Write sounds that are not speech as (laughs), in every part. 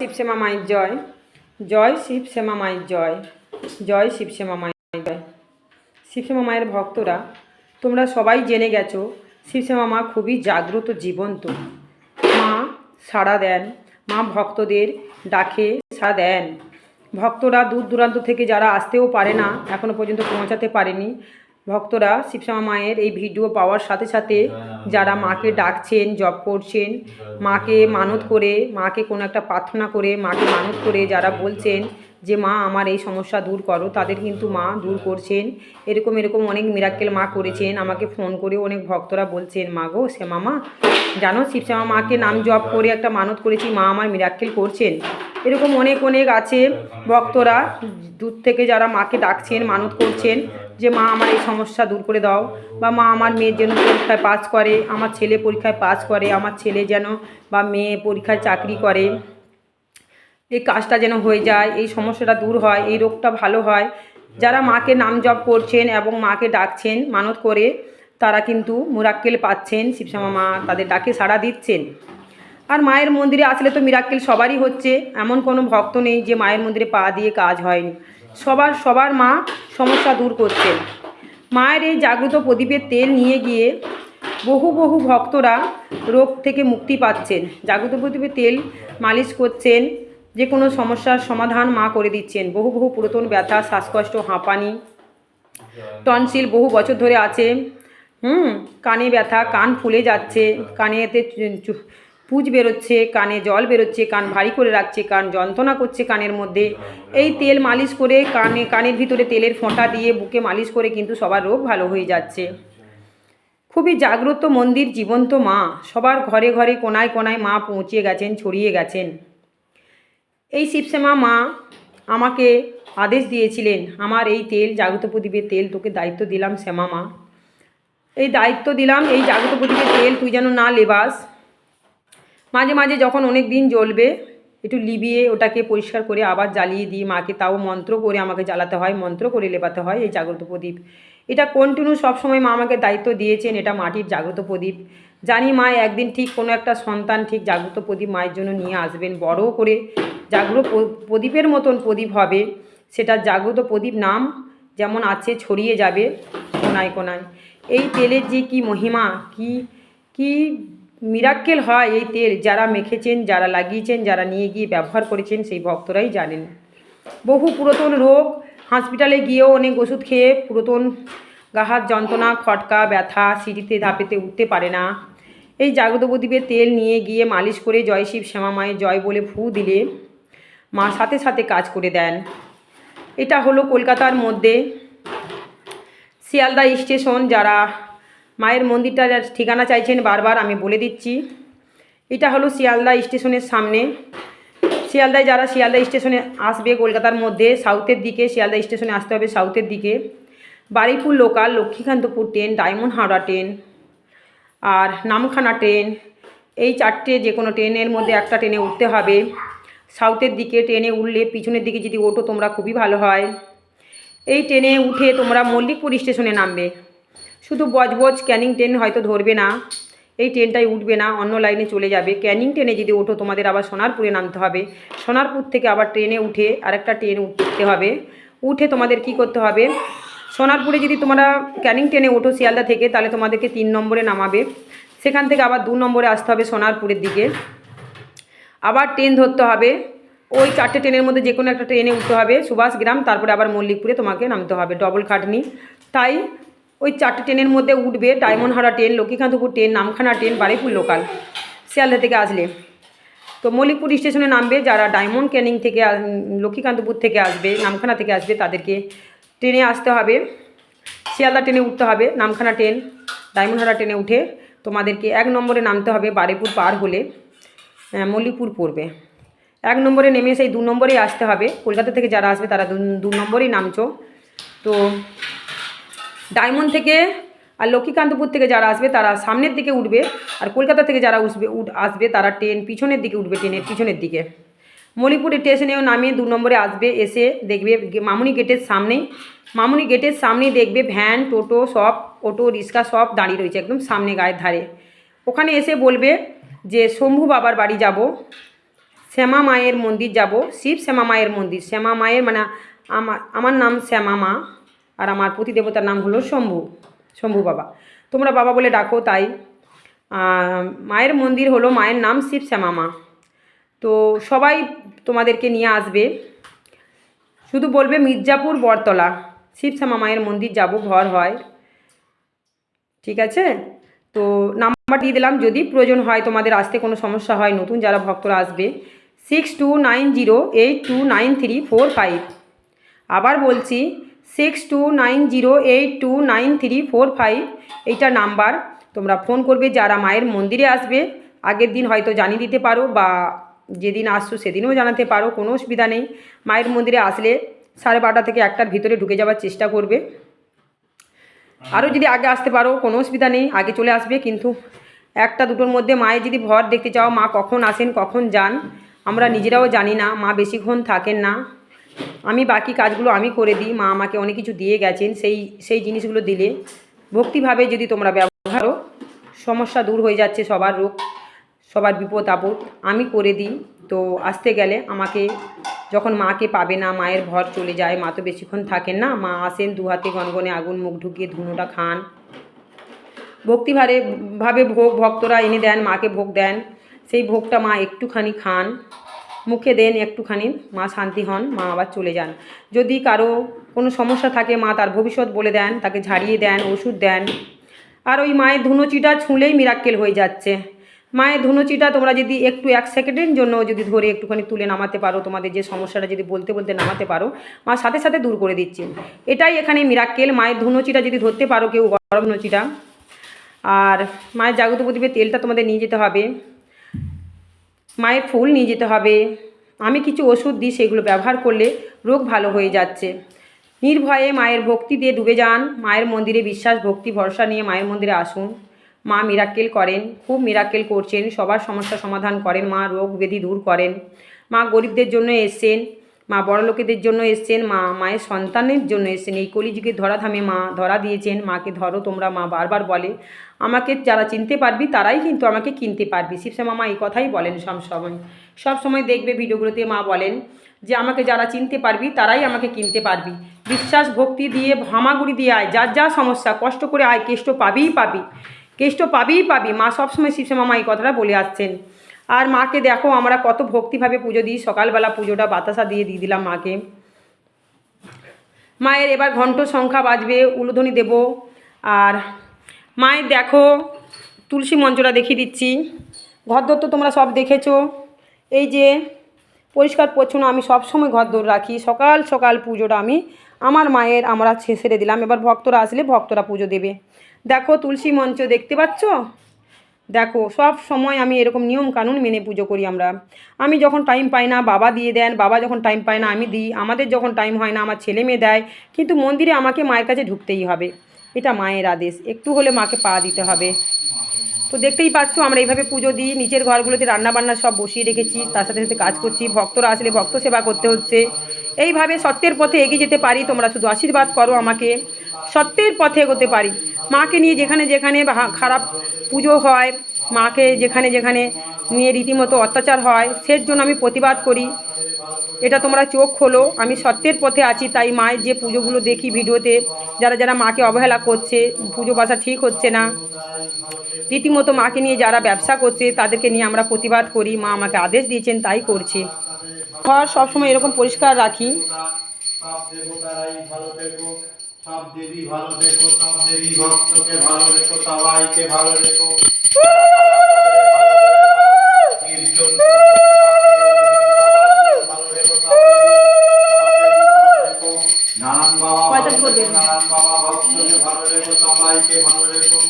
শিবশ্যামা মায়ের জয়। জয় শিবশ্যামা মায়ের জয়। জয় শিবশ্যামা মায়ের জয়। শিবশ্যামা মায়ের ভক্তরা, তোমরা সবাই জেনে গেছো শিবশ্যামা মা খুবই জাগ্রত, জীবন্ত। মা সাড়া দেন, মা ভক্তদের ডাকে সাড়া দেন। ভক্তরা দূর দূরান্ত থেকে যারা আসতেও পারে না এখনও পর্যন্ত পৌঁছাতে পারেনি। ভক্তরা শিবশ্যামা মায়ের এই ভিডিও পাওয়ার সাথে সাথে যারা মাকে ডাকছেন জপ করছেন মাকে মানত করে মাকে কোনো একটা প্রার্থনা করে মাকে মানত করে যারা বলছেন যে মা আমার এই সমস্যা দূর করো তাদের কিন্তু মা দূর করছেন। এরকম এরকম অনেক মিরাক্কেল মা করেছেন। আমাকে ফোন করে অনেক ভক্তরা বলছেন মা গো সে মামা জানো শিবশ্যামা মাকে নাম জপ করে একটা মানত করেছি মা আমার মিরাক্কেল করছেন। এরকম অনেক অনেক আছে ভক্তরা দূর থেকে যারা মাকে ডাকছেন মানত করছেন। যে মা আমার এই সমস্যা দূর করে দাও বা মা আমার মেয়ের যেন পরীক্ষায় পাস করে, আমার ছেলে পরীক্ষায় পাস করে, আমার ছেলে যেন বা মেয়ে পরীক্ষায় চাকরি করে। এই কাজটা যেন হয়ে যায়, এই সমস্যাটা দূর হয়, এই রোগটা ভালো হয়। যারা মাকে নাম জপ করছেন এবং মাকে ডাকছেন, মানত করে, তারা কিন্তু মুরাক্কেল পাচ্ছেন, শিবশ্যামা মা তাদের ডাকে সাড়া দিচ্ছেন। আর মায়ের মন্দিরে আসলে তো মিরাক্কেল সবারই হচ্ছে, এমন কোনো ভক্ত নেই যে মায়ের মন্দিরে পা দিয়ে কাজ হয়নি। সবার সবার মা সমস্যা দূর করছেন। মায়ের এই জাগ্রত প্রদীপের তেল নিয়ে গিয়ে বহু বহু ভক্তরা রোগ থেকে মুক্তি পাচ্ছেন। জাগ্রত প্রদীপের তেল মালিশ করছেন, যে কোনো সমস্যার সমাধান মা করে দিচ্ছেন। বহু বহু পুরাতন ব্যথা, শ্বাসকষ্ট, হাঁপানি টনসিল বহু বছর ধরে আছে। হুম, কানে ব্যথা, কান ফুলে যাচ্ছে, কানেতে পুজ বেরোচ্ছে, কানে জল বেরোচ্ছে, কান ভারী করে রাখছে, কান যন্ত্রণা করছে কানের মধ্যে। এই তেল মালিশ করে কানে, কানের ভিতরে তেলের ফোঁটা দিয়ে বুকে মালিশ করে কিন্তু সবার রোগ ভালো হয়ে যাচ্ছে। খুবই জাগ্রত মন্দির, জীবন্ত মা। সবার ঘরে ঘরে কোনায় কোনায় মা পৌঁছে গেছেন, ছড়িয়ে গেছেন। এই শিবশ্যামা মা আমাকে আদেশ দিয়েছিলেন, আমার এই তেল, জাগ্রত প্রদীপের তেল, তোকে দায়িত্ব দিলাম শ্যামা মা। এই দায়িত্ব দিলাম, এই জাগ্রত প্রদীপের তেল তুই যেন না লেবাস। মাঝে মাঝে যখন অনেক দিন জ্বলবে, একটু লিবিয়ে ওটাকে পরিষ্কার করে আবার জ্বালিয়ে দিই মাকে, তাও মন্ত্র করে আমাকে জ্বালাতে হয়, মন্ত্র করে লেপাতে হয় এই জাগ্রত প্রদীপ। এটা কন্টিনিউ সবসময় মা আমাকে দায়িত্ব দিয়েছেন, এটা মাটির জাগ্রত প্রদীপ। জানি মা একদিন ঠিক কোনো একটা সন্তান ঠিক জাগ্রত প্রদীপ মায়ের জন্য নিয়ে আসবেন বড় করে জাগ্রত প্রদীপের মতন প্রদীপ হবে। সেটা জাগ্রত প্রদীপ নাম যেমন আছে ছড়িয়ে যাবে কোনায় কোনায়। এই তেলের যে কি মহিমা, কি কি মিরাক্কেল হয় এই তেল যারা মেখেছেন, যারা লাগিয়েছেন, যারা নিয়ে গিয়ে ব্যবহার করেছেন, সেই ভক্তরাই জানেন। বহু পুরাতন রোগ হসপিটালে গিয়েও অনেক ওষুধ খেয়ে পুরাতন গাহাত যন্ত্রণা, খটকা, ব্যথা, সিঁড়িতে ধাপেতে উঠতে পারে না। এই জাগ্রত প্রদীপের তেল নিয়ে গিয়ে মালিশ করে জয় শিব শ্যামা মায়ের জয় বলে ফু দিলে মা সাথে সাথে কাজ করে দেন। এটা হলো কলকাতার মধ্যে শিয়ালদা স্টেশন যারা মায়ের মন্দিরটার ঠিকানা চাইছেন বারবার, আমি বলে দিচ্ছি। এটা হলো শিয়ালদা স্টেশনের সামনে। শিয়ালদায় যারা শিয়ালদা স্টেশনে আসবে, কলকাতার মধ্যে সাউথের দিকে শিয়ালদা স্টেশনে আসতে হবে সাউথের দিকে। Baruipur local Lakshmikantapur train Diamond Howrah train আর নামখানা ট্রেন এই চারটে যে কোনো ট্রেনের মধ্যে একটা ট্রেনে উঠতে হবে। সাউথের দিকে ট্রেনে উঠলে পিছনের দিকে যদি ওঠো, তোমরা খুবই ভালো হয়। এই ট্রেনে উঠে তোমরা মল্লিকপুর স্টেশনে নামবে। শুধু বজবজ ক্যানিং ট্রেন হয়তো ধরবে না, এই ট্রেনটাই উঠবে না, অন্য লাইনে চলে যাবে। ক্যানিং ট্রেনে যদি ওঠো, তোমাদের আবার সোনারপুরে নামতে হবে। সোনারপুর থেকে আবার ট্রেনে উঠে আরেকটা ট্রেন উঠতে হবে। উঠে তোমাদের কি করতে হবে? সোনারপুরে যদি তোমরা ক্যানিং ট্রেনে ওঠো শিয়ালদা থেকে, তাহলে তোমাদেরকে তিন নম্বরে নামাবে। সেখান থেকে আবার দু নম্বরে আসতে হবে সোনারপুরের দিকে। আবার ট্রেন ধরতে হবে। ওই চারটে ট্রেনের মধ্যে যে কোনো একটা ট্রেনে উঠতে হবে। সুভাষগ্রাম, তারপরে আবার মল্লিকপুরে তোমাকে নামতে হবে। ডবল খাটনি। তাই ওই চারটে ট্রেনের মধ্যে উঠবে Diamond Harbour train, Lakshmikantapur train, Namkhana train, Baruipur local Sealdah থেকে আসলে। তো মল্লিকপুর স্টেশনে নামবে যারা ডায়মন্ড ক্যানিং থেকে লক্ষ্মীকান্তপুর থেকে আসবে, নামখানা থেকে আসবে, তাদেরকে ট্রেনে আসতে হবে। শিয়ালদা ট্রেনে উঠতে হবে, নামখানা ট্রেন, ডায়মন্ডহারা ট্রেনে উঠে তোমাদেরকে এক নম্বরে নামতে হবে বারেপুর পার হলে মল্লিকপুর পড়বে। এক নম্বরে নেমে সেই দু নম্বরেই আসতে হবে। কলকাতা থেকে যারা আসবে তারা দু নম্বরেই নামছো। তো ডায়মন্ড থেকে আর লক্ষ্মীকান্তপুর থেকে যারা আসবে তারা সামনের দিকে উঠবে আর কলকাতা থেকে যারা উঠবে, উঠ- আসবে তারা ট্রেন পিছনের দিকে উঠবে, ট্রেনের পিছনের দিকে। মলিপুর স্টেশনেও নামিয়ে দু নম্বরে আসবে, এসে দেখবে মামুনি গেটের সামনেই। মামুনি গেটের সামনেই দেখবে ভ্যান, টোটো সব, অটো, রিক্সা সব দাঁড়িয়ে রয়েছে একদম সামনে গায়ের ধারে। ওখানে এসে বলবে যে, শম্ভু বাবার বাড়ি যাব, শ্যামা মায়ের মন্দির যাব। শিব শ্যামা মায়ের মন্দির, শ্যামা মায়ের মানে আমার আমার নাম শ্যামা মা। আর আমার প্রতি দেবতার নাম হলো শম্ভু শম্ভু বাবা। তোমরা বাবা বলে ডাকো তাই। মায়ের মন্দির হলো, মায়ের নাম শিব শ্যামা মা তো সবাই তোমাদেরকে নিয়ে আসবে। শুধু বলবে মির্জাপুর বরতলা শিব শ্যামা মায়ের মন্দির যাব, ঘর হয়। ঠিক আছে? তো নাম্বার দিয়ে দিলাম, যদি প্রয়োজন হয় তোমাদের আসতে কোনো সমস্যা হয়, নতুন যারা ভক্তরা আসবে six two nine zero eight two nine three four five আবার বলছি six two nine zero eight two nine three four five এইটা নাম্বার। তোমরা ফোন করবে, যারা মায়ের মন্দিরে আসবে, আগের দিন হয়তো জানিয়ে দিতে পারো বা যেদিন আসছো সেদিনও জানাতে পারো, কোনো অসুবিধা নেই। মায়ের মন্দিরে আসলে সাড়ে বারোটা থেকে একটার ভিতরে ঢুকে যাওয়ার চেষ্টা করবে। আরও যদি আগে আসতে পারো, কোনো অসুবিধা নেই, আগে চলে আসবে, কিন্তু একটা দুটোর মধ্যে মায়ের যদি ভর দেখতে চাও, মা কখন আসেন, কখন যান, আমরা নিজেরাও জানি না, মা বেশিক্ষণ থাকেন না। আমি বাকি কাজগুলো আমি করে দিই, মা আমাকে অনেক কিছু দিয়ে গেছেন, সেই সেই জিনিসগুলো দিলে ভক্তিভাবে যদি তোমরা ব্যবহারও সমস্যা দূর হয়ে যাচ্ছে, সবার রোগ, সবার বিপদ, আপদ, আমি করে দিই। তো আসতে গেলে আমাকে, যখন মাকে পাবে না, মায়ের ভর চলে যায়, মা তো বেশিক্ষণ থাকেন না, মা আসেন দু হাতে গনগনে আগুন, মুখ ঢুকিয়ে ধুনোটা খান। ভক্তিভাবে, ভাবে ভোগ, ভক্তরা এনে দেন, মাকে ভোগ দেন, সেই ভোগটা মা একটুখানি খান। মুখে দেন একটুখানি, মা শান্তি হন, মা আবার চলে যান। যদি কারও কোনো সমস্যা থাকে, মা তার ভবিষ্যৎ বলে দেন, তাকে ঝাড়িয়ে দেন, ওষুধ দেন। আর ওই মায়ের ধুনোচিটা ছুঁলেই মিরাক্কেল হয়ে যাচ্ছে। মায়ের ধুনোচিটা তোমরা যদি একটু এক সেকেন্ডের জন্য যদি ধরে একটুখানি তুলে নামাতে পারো, তোমাদের যে সমস্যাটা যদি বলতে বলতে নামাতে পারো, মা সাথে সাথে দূর করে দিচ্ছে। এটাই এখানে মিরাক্কেল মায়ের ধুনোচিটা যদি ধরতে পারো কেউ, গরম ধুনোচিটা। আর মায়ের জাগ্রত প্রদীপের তেলটা তোমাদের নিয়ে যেতে হবে। মায়ের ফুল নিয়ে যেতে হবে। আমি কিছু ওষুধ দিই, সেগুলো ব্যবহার করলে রোগ ভালো হয়ে যাচ্ছে। নির্ভয়ে মায়ের ভক্তি দিয়ে ডুবে যান। মায়ের মন্দিরে বিশ্বাস, ভক্তি, ভরসা নিয়ে মায়ের মন্দিরে আসুন। মা মিরাক্কেল করেন, খুব মিরাক্কেল করছেন। সবার সমস্যা সমাধান করেন। মা রোগ ব্যাধি দূর করেন। মা গরিবদের জন্য এসছেন। মা বড় লোকেদের জন্য এসছেন। মা মায়ের সন্তানের জন্য এসছেন। এই কলিযুগে ধরাধামে মা ধরা দিয়েছেন। মাকে ধরো তোমরা, মা বারবার বলে। আমাকে যারা চিনতে পারবি, তারাই কিন্তু আমাকে কিনতে পারবি। শিবশ্যামা মা এই কথাই বলেন সব সময়। সব সময় দেখবে ভিডিওগুলোতে মা বলেন যে, আমাকে যারা চিনতে পারবি, তারাই আমাকে কিনতে পারবি। বিশ্বাস, ভক্তি দিয়ে হামাগুড়ি দিয়ে আয়। যার যা সমস্যা, কষ্ট করে আয়। কেষ্ট পাবিই পাবি। কেষ্ট পাবিই পাবি। মা সবসময় শিবশ্যামা মা এই কথাটা বলে আসছেন। আর মাকে দেখো, আমরা কত ভক্তিভাবে পুজো দিই। সকালবেলা পুজোটা বাতাসা দিয়ে দিয়ে দিলাম মাকে। মায়ের এবার ঘন্ট সংখ্যা বাজবে। উলুধ্বনি দেব। আর মায়ের দেখো, তুলসী মঞ্চটা দেখিয়ে দিচ্ছি। ঘরদোর তো তোমরা সব দেখেছ। এই যে, পরিষ্কার পরিচ্ছন্ন আমি সব সময় ঘরদোর রাখি। সকাল সকাল পুজোটা আমি আমার মায়ের আমরা সেরে দিলাম। এবার ভক্তরা আসলে ভক্তরা পুজো দেবে। দেখো তুলসী মঞ্চ দেখতে পাচ্ছ? দেখো, সব সময় আমি এরকম নিয়ম কানুন মেনে পুজো করি আমরা। আমি যখন টাইম পাই না, বাবা দিয়ে দেন, বাবা যখন টাইম পায় না, আমি দিই। আমাদের যখন টাইম হয় না, আমার ছেলে মেয়ে দেয়। কিন্তু মন্দিরে আমাকে মায়ের কাছে ঢুকতেই হবে। এটা মায়ের আদেশ। একটু হলে মাকে পা দিতে হবে। তো দেখতেই পাচ্ছ, আমরা এইভাবে পুজো দিই। নিচের ঘরগুলোতে রান্না বান্না সব বসিয়ে রেখেছি। তার সাথে সাথে কাজ করছি। ভক্তরা আসলে ভক্ত সেবা করতে হচ্ছে। এইভাবে সত্যের পথে এগিয়ে যেতে পারি। তোমরা শুধু আশীর্বাদ করো আমাকে। সত্যের পথে এগোতে পারি। মাকে নিয়ে যেখানে যেখানে খারাপ পুজো হয়, মাকে যেখানে যেখানে নিয়ে রীতিমতো অত্যাচার হয়, সের জন্য আমি প্রতিবাদ করি। এটা তোমরা চোখ খোলো। আমি সত্যের পথে আছি তাই মায়ের যে পুজোগুলো দেখি ভিডিওতে যারা যারা মাকে অবহেলা করছে পুজো বাসা ঠিক হচ্ছে না। রীতিমতো মাকে নিয়ে যারা ব্যবসা করছে তাদেরকে নিয়ে আমরা প্রতিবাদ করি মা আমাকে আদেশ দিয়েছেন তাই করছি। ঘর সবসময় এরকম পরিষ্কার রাখি। সব ভালো দেখো সব দেবী ভালো দেখো সব দেবী ভক্তকে ভালো রেখো সবাইকে ভালো রেখো (laughs) নারায়ণ বাবা ভক্তকে ভালো রেখো, সবাইকে ভালো রেখো।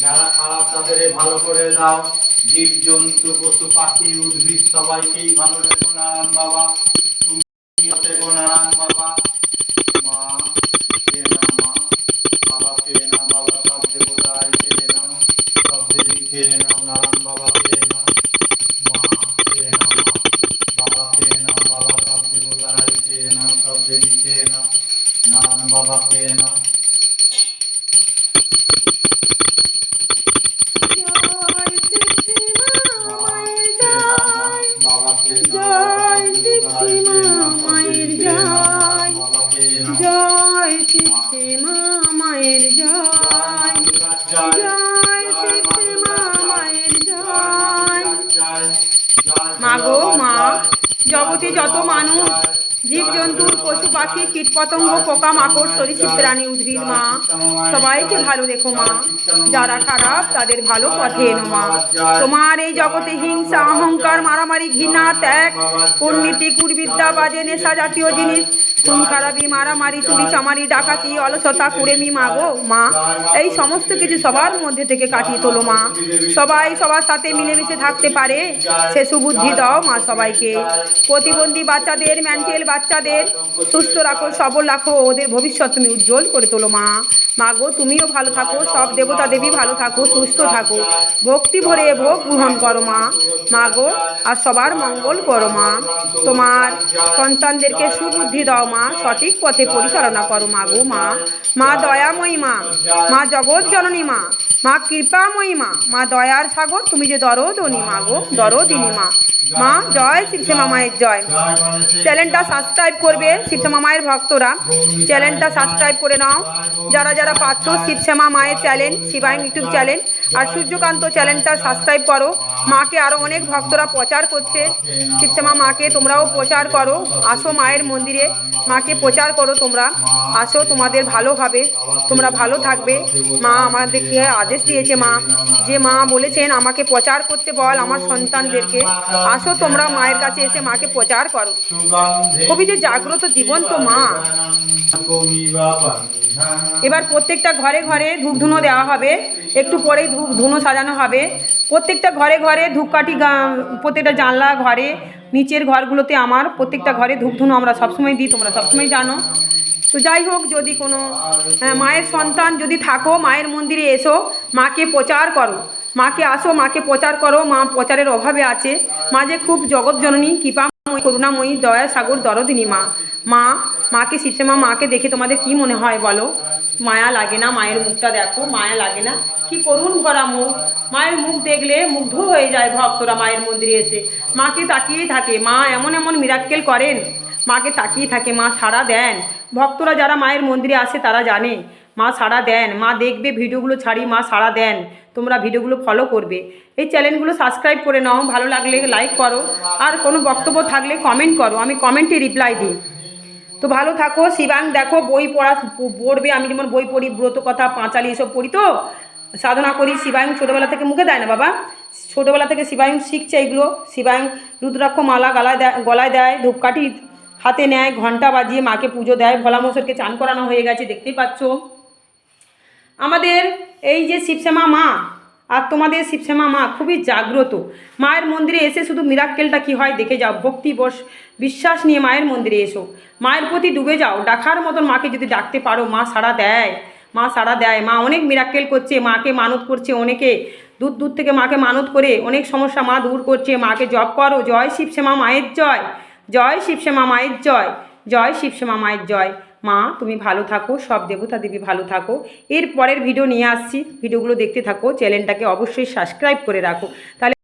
যারা খারাপ, তাদের ভালো করে দাও। জীব জন্তু পশু পাখি, উদ্ভিদ, সবাইকেই ভালো রেখো, নারায়ণ বাবা। তুমি নারায়ণ বাবা মা কে না মা বাবা কে না বাবা সব দেবতাই কে না সব দেবী কে নাও নারায়ণ বাবা কে না মা কে না মা বাবা কে না বাবা সব দেবতারাই কে না সব দেবী কে না নারায়ণ বাবা কে না বাবা কে না বাবা কে না জয় শিবসীমা মায়ের জয় জয় শিবসীমা মায়ের জয় জয় শিবসীমা মায়ের জয় মা গো মা জগতে যত মানুষ জীবজন্তু পশু পাখি, কীটপতঙ্গ পোকা মাকড় সরীসৃপ, প্রাণী উদ্ভিদ, মা। সবাইকে ভালো দেখো, মা। যারা খারাপ, তাদের ভালো পথে এনো, মা। তোমার এই জগতে হিংসা, অহংকার, মারামারি, ঘৃণা, ত্যাগ কুর্নীতি কুর্বিদ্যা বাজে, নেশা জাতীয় জিনিস খুন খারাপি মারামারি, চুরি, চামারি, ডাকাতি, অলসতা, কুড়েমি মা গো মা। এই সমস্ত কিছু সবার মধ্যে থেকে কাটিয়ে তোলো, মা। সবাই সবার সাথে মিলেমিশে থাকতে পারে। সে সুবুদ্ধি দাও, মা, সবাইকে। প্রতিবন্ধী বাচ্চাদের মেন্টাল বাচ্চাদের, সুস্থ রাখো, সবল রাখো, ওদের ভবিষ্যৎ তুমি উজ্জ্বল করে তোলো, মা। মা গো, তুমিও ভালো থাকো, সব দেবতা দেবী ভালো থাকো, সুস্থ থাকো। ভক্তি ভরে ভোগ গ্রহণ করো মা। মা গো, আর সবার মঙ্গল করো মা। তোমার সন্তানদেরকে সুবুদ্ধি দাও মা, সঠিক পথে পরিচালনা করো মা গো মা। মা দয়াময়ী মা মা জগৎ জননী মা মা কৃপাময়ী মা মা দয়ার সাগর, তুমি যে দরদনি মা গো, দরদিনী মা। মা, জয় শিবসেমা মায়ের জয়। চ্যানেলটা সাবস্ক্রাইব করবে শিবশ্যামা মায়ের ভক্তরা। চ্যানেলটা সাবস্ক্রাইব করে নাও। যারা যারা পাচ্ছ শিবশ্যামা মায়ের চ্যানেল শিবায়ন ইউটিউব চ্যানেল আর সূর্যকান্ত চ্যানেলটা সাবস্ক্রাইব করো। মাকে আরও অনেক ভক্তরা প্রচার করছে। শিবশ্যামা মাকে তোমরাও প্রচার করো। আসো মায়ের মন্দিরে। মাকে প্রচার করো তোমরা। আসো তোমাদের ভালো হবে তোমরা ভালো থাকবে। মা আমাদেরকে আদেশ দিয়েছে মা, যে মা বলেছেন আমাকে প্রচার করতে বল আমার সন্তানদেরকে। আসো তোমরা মায়ের কাছে এসে মাকে প্রচার করো। কবি যে জাগ্রত জীবন তো মা। এবার প্রত্যেকটা ঘরে ঘরে ধূপ ধুনো দেওয়া হবে। একটু পরেই ধূপ ধুনো সাজানো হবে। প্রত্যেকটা ঘরে ঘরে ধূপকাঠি প্রত্যেকটা জানলা ঘরে নিচের ঘরগুলোতে আমার প্রত্যেকটা ঘরে ধূপ ধুনো আমরা সবসময় দিই তোমরা সবসময় জানো। তো যাই হোক যদি কোনো হ্যাঁ, মায়ের সন্তান যদি থাকো মায়ের মন্দিরে এসো মাকে প্রচার করো মাকে আসো মাকে প্রচার করো মা প্রচারের অভাবে আছে। মা যে খুব জগৎ জননী কৃপাময়ী করুণাময়ী দয়া সাগর দরদিনী মা। মা মাকে শিবসেমা মাকে দেখে তোমাদের কি মনে হয় বলো? মায়া লাগে না মায়ের মুখটা দেখো, মায়া লাগে না। কি করুন ভরা মুখ? মায়ের মুখ দেখলে মুগ্ধ হয়ে যায় ভক্তরা মায়ের মন্দিরে এসে। মাকে তাকিয়েই থাকে, মা এমন এমন মিরাক্কেল করেন। মাকে তাকিয়ে থাকে, মা সাড়া দেন। ভক্তরা যারা মায়ের মন্দিরে আসে তারা জানে, মা সাড়া দেন। মা দেখবে ভিডিওগুলো ছাড়ি, মা সাড়া দেন। তোমরা ভিডিওগুলো ফলো করবে। এই চ্যানেলগুলো সাবস্ক্রাইব করে নাও, ভালো লাগলে লাইক করো। আর কোনো বক্তব্য থাকলে কমেন্ট করো, আমি কমেন্টে রিপ্লাই দিই। তো ভালো থাকো, শিবাং দেখো, বই পড়া পড়বে। আমি যেমন বই পড়ি, ব্রত কথা, পাঁচালি এসব পড়ি তো। সাধনা করি শিবায়ং ছোটোবেলা থেকে মুখে দেয় না বাবা? ছোটোবেলা থেকে শিবায়ং শিখছে এগুলো। শিবায়ং রুদ্রাক্ষ মালা গলায় দেয় গলায় দেয়, ধূপকাঠি হাতে নেয় ঘণ্টা বাজিয়ে মাকে পুজো দেয়। ভোলা মশরকে চান করানো হয়ে গেছে, দেখতেই পাচ্ছ। আমাদের এই যে শিবশ্যামা মা আর তোমাদের শিবশ্যামা মা খুবই জাগ্রত। মায়ের মন্দিরে এসে শুধু মিরাক্কেলটা কি হয় দেখে যাও, ভক্তি বস বিশ্বাস নিয়ে মায়ের মন্দিরে এসো। মায়ের প্রতি ডুবে যাও, ডাকার মতন মাকে যদি ডাকতে পারো, মা সাড়া দেয়, মা সাড়া দেয়। মা অনেক মিরাক্কেল করছে, মাকে মানত করছে অনেকে। দূর দূর থেকে মাকে মানত করে অনেক সমস্যা মা দূর করছে। মাকে জপ করো, জয় শিবশ্যামা মায়ের জয় জয় শিবশ্যামা মায়ের জয় জয় শিবশ্যামা মায়ের জয়। মা, তুমি ভালো থাকো, সব দেবতা দেবী ভালো থাকো। এর পরের ভিডিও নিয়ে আসছি। ভিডিওগুলো দেখতে থাকো চ্যানেলটাকে অবশ্যই সাবস্ক্রাইব করে রাখো। তাহলে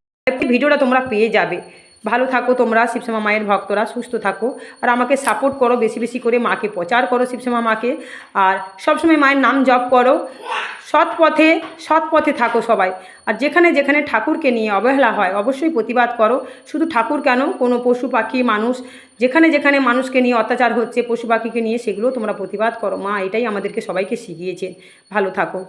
ভিডিওটা তোমরা পেয়ে যাবে। ভালো থাকো তোমরা, শিবশ্যামা মায়ের ভক্তরা, সুস্থ থাকো। আর আমাকে সাপোর্ট করো, বেশি বেশি করে মাকে প্রচার করো শিবশ্যামা মাকে। আর সবসময় মায়ের নাম জপ করো। সৎ পথে সৎ পথে থাকো সবাই। আর যেখানে যেখানে ঠাকুরকে নিয়ে অবহেলা হয়, অবশ্যই প্রতিবাদ করো। শুধু ঠাকুর কেন? কোনো পশু পাখি, মানুষ, যেখানে যেখানে মানুষকে নিয়ে অত্যাচার হচ্ছে, পশু পাখিকে নিয়ে, সেগুলো তোমরা প্রতিবাদ করো। মা এটাই আমাদেরকে সবাইকে শিখিয়েছেন। ভালো থাকো।